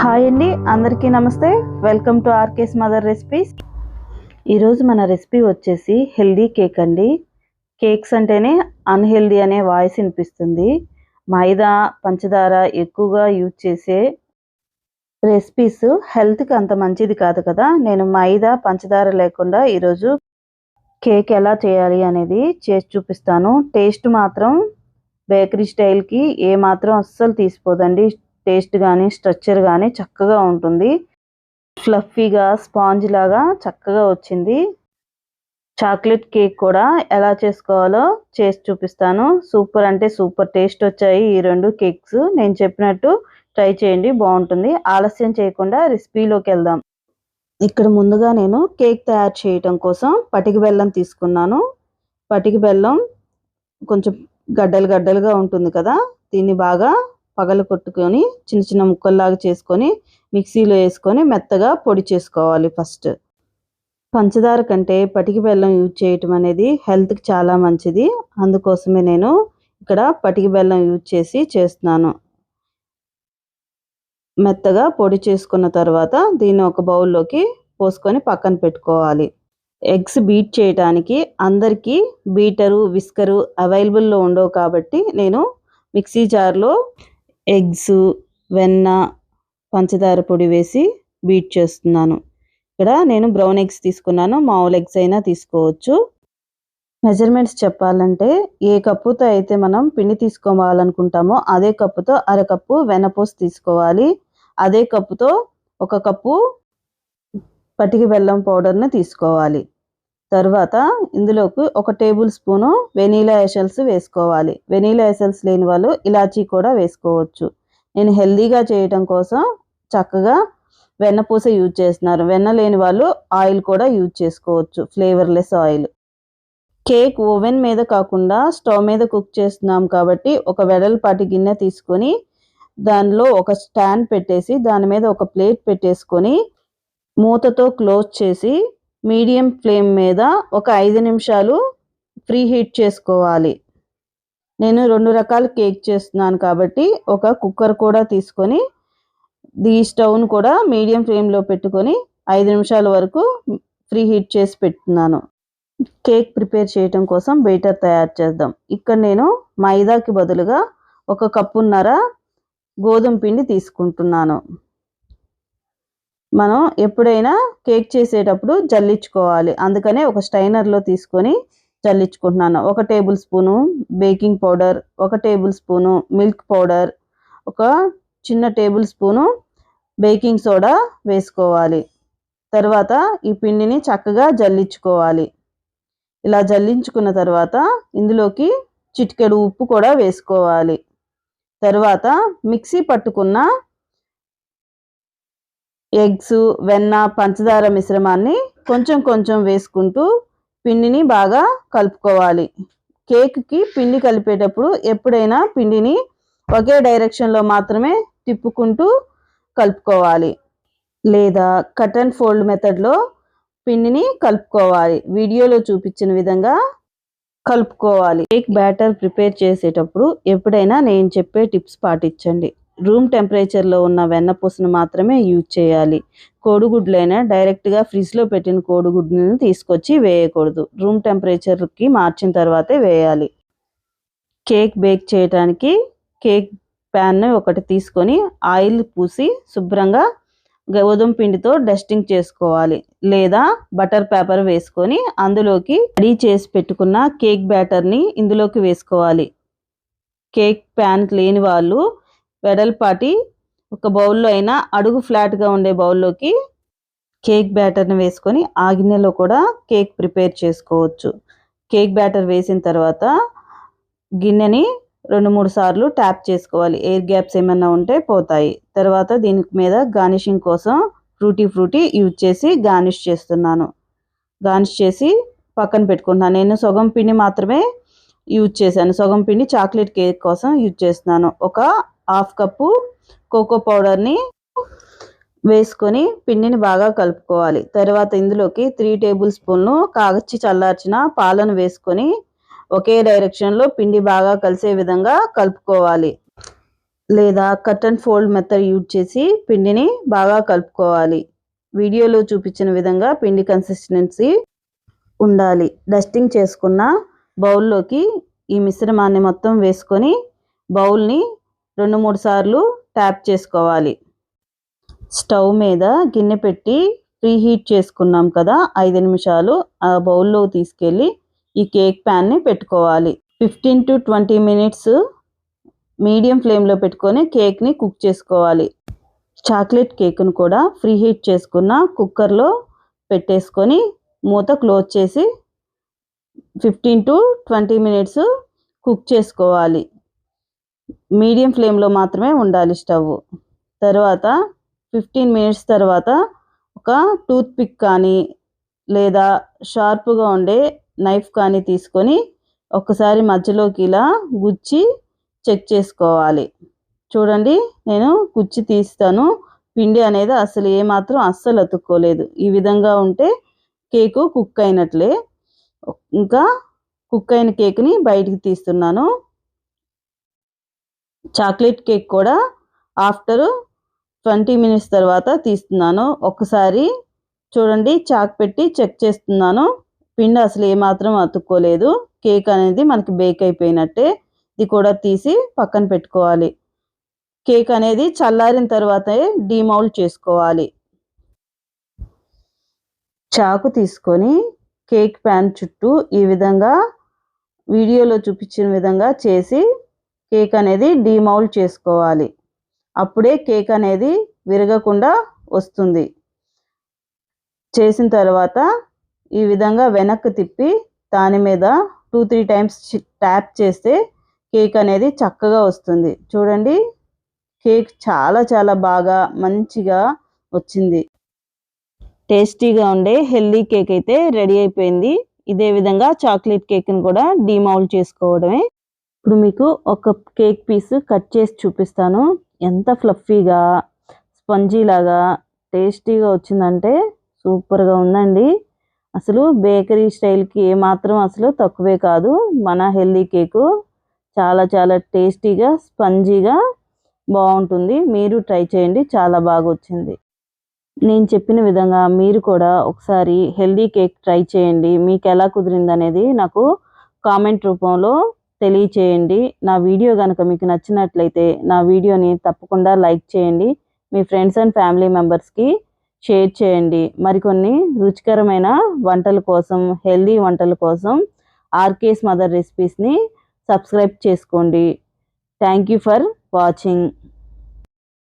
Hi అండి అందరికీ నమస్తే. Welcome to RK's mother recipes ఈరోజు మన రెసిపీ వచ్చేసి హెల్దీ కేక్ అండి. కేక్స్ అంటేనే అన్హెల్దీ అనే వాయిస్ వినిపిస్తుంది. మైదా పంచదార ఎక్కువగా యూజ్ చేసే రెసిపీస్ హెల్త్కి అంత మంచిది కాదు కదా. నేను మైదా పంచదార లేకుండా ఈరోజు కేక్ ఎలా చేయాలి అనేది చేసి చూపిస్తాను. టేస్ట్ మాత్రం బేకరీ స్టైల్కి ఏ మాత్రం అస్సలు తీసిపోదండి. టేస్ట్ కానీ స్ట్రక్చర్ కానీ చక్కగా ఉంటుంది. ఫ్లఫీగా స్పాంజ్ లాగా చక్కగా వచ్చింది. చాక్లెట్ కేక్ కూడా ఎలా చేసుకోవాలో చేసి చూపిస్తాను. సూపర్ అంటే సూపర్ టేస్ట్ వచ్చాయి ఈ రెండు కేక్స్. నేను చెప్పినట్టు ట్రై చేయండి బాగుంటుంది. ఆలస్యం చేయకుండా రెసిపీలోకి వెళ్దాం. ఇక్కడ ముందుగా నేను కేక్ తయారు చేయటం కోసం పటిక బెల్లం తీసుకున్నాను. పటిక బెల్లం కొంచెం గడ్డలు గడ్డలుగా ఉంటుంది కదా దీన్ని బాగా పగలు కొట్టుకొని చిన్న చిన్న ముక్కల్లాగా చేసుకొని మిక్సీలో వేసుకొని మెత్తగా పొడి చేసుకోవాలి ఫస్ట్. పంచదార కంటే పటికి బెల్లం యూజ్ చేయటం అనేది హెల్త్కి చాలా మంచిది. అందుకోసమే నేను ఇక్కడ పటికి బెల్లం యూజ్ చేసి చేస్తున్నాను. మెత్తగా పొడి చేసుకున్న తర్వాత దీన్ని ఒక బౌల్లోకి పోసుకొని పక్కన పెట్టుకోవాలి. ఎగ్స్ బీట్ చేయడానికి అందరికీ బీటరు విస్కరు అవైలబుల్లో ఉండవు కాబట్టి నేను మిక్సీ జార్లో ఎగ్స్ వెన్న పంచదార పొడి వేసి బీట్ చేస్తున్నాను. ఇక్కడ నేను బ్రౌన్ ఎగ్స్ తీసుకున్నాను. మామూలు ఎగ్స్ అయినా తీసుకోవచ్చు. మెజర్మెంట్స్ చెప్పాలంటే ఏ కప్పుతో అయితే మనం పిండి తీసుకోవాలనుకుంటామో అదే కప్పుతో అరకప్పు వెన్నపూస తీసుకోవాలి. అదే కప్పుతో ఒక కప్పు పటికి బెల్లం పౌడర్ని తీసుకోవాలి. తర్వాత ఇందులోకి ఒక టేబుల్ స్పూను వెనీలా ఎసెన్స్ వేసుకోవాలి. వెనీలా ఎసెన్స్ లేని వాళ్ళు ఇలాచీ కూడా వేసుకోవచ్చు. నేను హెల్దీగా చేయటం కోసం చక్కగా వెన్నపూస యూజ్ చేస్తున్నారు వెన్న లేని వాళ్ళు ఆయిల్ కూడా యూజ్ చేసుకోవచ్చు. Flavourless oil. కేక్ ఓవెన్ మీద కాకుండా స్టవ్ మీద కుక్ చేస్తున్నాం కాబట్టి ఒక వెడల్పాటి గిన్నె తీసుకొని దానిలో ఒక స్టాండ్ పెట్టేసి దాని మీద ఒక ప్లేట్ పెట్టేసుకొని మూతతో క్లోజ్ చేసి మీడియం ఫ్లేమ్ మీద ఒక ఐదు నిమిషాలు ఫ్రీ హీట్ చేసుకోవాలి. నేను రెండు రకాల కేక్ చేస్తున్నాను కాబట్టి ఒక కుక్కర్ కూడా తీసుకొని ఈ స్టవ్ను కూడా మీడియం ఫ్లేమ్లో పెట్టుకొని ఐదు నిమిషాల వరకు ఫ్రీ హీట్ చేసి పెట్టున్నాను. కేక్ ప్రిపేర్ చేయటం కోసం బేటర్ తయారు చేద్దాం. ఇక్కడ నేను మైదాకి బదులుగా ఒక కప్పున్నర గోధుమ పిండి తీసుకుంటున్నాను. మనం ఎప్పుడైనా కేక్ చేసేటప్పుడు జల్లించుకోవాలి. అందుకనే ఒక స్టైనర్లో తీసుకొని జల్లించుకుంటున్నాను. ఒక టేబుల్ స్పూను బేకింగ్ పౌడర్ ఒక టేబుల్ స్పూను మిల్క్ పౌడర్ ఒక చిన్న టేబుల్ స్పూను బేకింగ్ సోడా వేసుకోవాలి. తర్వాత ఈ పిండిని చక్కగా జల్లించుకోవాలి. ఇలా జల్లించుకున్న తర్వాత ఇందులోకి చిటికెడు ఉప్పు కూడా వేసుకోవాలి. తర్వాత మిక్సీ పట్టుకున్న ఎగ్స్ వెన్న పంచదార మిశ్రమాన్ని కొంచెం కొంచెం వేసుకుంటూ పిండిని బాగా కలుపుకోవాలి. కేక్కి పిండి కలిపేటప్పుడు ఎప్పుడైనా పిండిని ఒకే డైరెక్షన్లో మాత్రమే తిప్పుకుంటూ కలుపుకోవాలి. లేదా కట్ అండ్ ఫోల్డ్ మెథడ్లో పిండిని కలుపుకోవాలి. వీడియోలో చూపించిన విధంగా కలుపుకోవాలి. కేక్ బ్యాటర్ ప్రిపేర్ చేసేటప్పుడు ఎప్పుడైనా నేను చెప్పే టిప్స్ పాటించండి. రూమ్ టెంపరేచర్లో ఉన్న వెన్నపూసను మాత్రమే యూజ్ చేయాలి. కోడిగుడ్లైనా డైరెక్ట్గా ఫ్రిడ్జ్లో పెట్టిన కోడిగుడ్లను తీసుకొచ్చి వేయకూడదు. రూమ్ టెంపరేచర్కి మార్చిన తర్వాతే వేయాలి. కేక్ బేక్ చేయడానికి కేక్ ప్యాన్ ఒకటి తీసుకొని ఆయిల్ పూసి శుభ్రంగా గోధుమ పిండితో డస్టింగ్ చేసుకోవాలి. లేదా బటర్ పేపర్ వేసుకొని అందులోకి రెడీ చేసి పెట్టుకున్న కేక్ బ్యాటర్ని ఇందులోకి వేసుకోవాలి. కేక్ ప్యాన్ లేని వాళ్ళు వెడల్పాటి ఒక బౌల్లో అయినా అడుగు ఫ్లాట్గా ఉండే బౌల్లోకి కేక్ బ్యాటర్ని వేసుకొని ఆ గిన్నెలో కూడా కేక్ ప్రిపేర్ చేసుకోవచ్చు. కేక్ బ్యాటర్ వేసిన తర్వాత గిన్నెని రెండు మూడు సార్లు ట్యాప్ చేసుకోవాలి. ఎయిర్ గ్యాప్స్ ఏమైనా ఉంటే పోతాయి. తర్వాత దీని మీద గార్నిషింగ్ కోసం ఫ్రూటీ ఫ్రూటీ యూజ్ చేసి గార్నిష్ చేస్తున్నాను. గార్నిష్ చేసి పక్కన పెట్టుకుంటున్నాను. నేను సగం పిండి మాత్రమే యూజ్ చేశాను. సగం పిండి చాక్లెట్ కేక్ కోసం యూజ్ చేస్తున్నాను. ఒక హాఫ్ కప్పు కోకో పౌడర్ని వేసుకొని పిండిని బాగా కలుపుకోవాలి. తర్వాత ఇందులోకి త్రీ టేబుల్ స్పూన్లు కాగచ్చి చల్లార్చిన పాలను వేసుకొని ఒకే డైరెక్షన్లో పిండి బాగా కలిసే విధంగా కలుపుకోవాలి. లేదా cut and fold method use చేసి పిండిని బాగా కలుపుకోవాలి. వీడియోలో చూపించిన విధంగా పిండి కన్సిస్టెన్సీ ఉండాలి. డస్టింగ్ చేసుకున్న బౌల్లోకి ఈ మిశ్రమాన్ని మొత్తం వేసుకొని బౌల్ని రెండు మూడు సార్లు ట్యాప్ చేసుకోవాలి. స్టవ్ మీద గిన్నె పెట్టి ప్రీ హీట్ చేసుకున్నాం కదా ఐదు నిమిషాలు ఆ బౌల్లో తీసుకెళ్ళి ఈ కేక్ ప్యాన్ని పెట్టుకోవాలి. Fifteen to twenty minutes medium ఫ్లేమ్లో పెట్టుకొని కేక్ని కుక్ చేసుకోవాలి. చాక్లెట్ కేక్ను కూడా ఫ్రీ హీట్ చేసుకున్న కుక్కర్లో పెట్టేసుకొని మూత క్లోజ్ చేసి fifteen to twenty minutes cook చేసుకోవాలి. మీడియం ఫ్లేమ్లో మాత్రమే ఉండాలి స్టవ్. తర్వాత ఫిఫ్టీన్ మినిట్స్ తర్వాత ఒక టూత్ పిక్ కానీ లేదా షార్ప్గా ఉండే నైఫ్ కానీ తీసుకొని ఒకసారి మధ్యలోకి ఇలా గుచ్చి చెక్ చేసుకోవాలి. చూడండి నేను కుచ్చి తీస్తాను. పిండి అనేది అసలు ఏమాత్రం అస్సలు అతుక్కోలేదు. ఈ విధంగా ఉంటే కేకు కుక్ అయినట్లే. ఇంకా కుక్ అయిన కేక్ని బయటికి తీస్తున్నాను. చాక్లెట్ కేక్ కూడా ఆఫ్టర్ ట్వంటీ మినిట్స్ తర్వాత తీస్తున్నాను. ఒకసారి చూడండి చాక్ పెట్టి చెక్ చేస్తున్నాను. పిండి అసలు ఏమాత్రం అతుక్కోలేదు. కేక్ అనేది మనకి బేక్ అయిపోయినట్టే ఇది కూడా తీసి పక్కన పెట్టుకోవాలి. కేక్ అనేది చల్లారిన తర్వాతే డీమౌల్డ్ చేసుకోవాలి. చాకు తీసుకొని కేక్ ప్యాన్ చుట్టూ ఈ విధంగా వీడియోలో చూపించిన విధంగా చేసి కేక్ అనేది డీమౌల్డ్ చేసుకోవాలి. అప్పుడే కేక్ అనేది విరగకుండా వస్తుంది. చేసిన తర్వాత ఈ విధంగా వెనక్కి తిప్పి దాని మీద టూ త్రీ టైమ్స్ ట్యాప్ చేస్తే కేక్ అనేది చక్కగా వస్తుంది. చూడండి కేక్ చాలా చాలా బాగా మంచిగా వచ్చింది. టేస్టీగా ఉండే హెల్దీ కేక్ అయితే రెడీ అయిపోయింది. ఇదే విధంగా చాక్లెట్ కేక్ని కూడా డీమౌల్డ్ చేసుకోవడమే ఇప్పుడు మీకు ఒక కేక్ పీస్ కట్ చేసి చూపిస్తాను. ఎంత ఫ్లఫీగా స్పంజీలాగా టేస్టీగా వచ్చిందంటే సూపర్గా ఉందండి. అసలు బేకరీ స్టైల్కి ఏమాత్రం అసలు తక్కువే కాదు. మన హెల్దీ కేకు చాలా చాలా టేస్టీగా స్పంజీగా బాగుంటుంది. మీరు ట్రై చేయండి. చాలా బాగా వచ్చింది. నేను చెప్పిన విధంగా మీరు కూడా ఒకసారి హెల్దీ కేక్ ట్రై చేయండి. మీకు ఎలా కుదిరింది అనేది నాకు కామెంట్ రూపంలో తెలియచేయండి. నా వీడియో కనుక మీకు నచ్చినట్లయితే నా వీడియోని తప్పకుండా లైక్ చేయండి. మీ ఫ్రెండ్స్ అండ్ ఫ్యామిలీ మెంబర్స్కి షేర్ చేయండి. మరికొన్ని రుచికరమైన వంటల కోసం హెల్దీ వంటల కోసం ఆర్కేస్ మదర్ రెసిపీస్ని సబ్స్క్రైబ్ చేసుకోండి. Thank you for watching.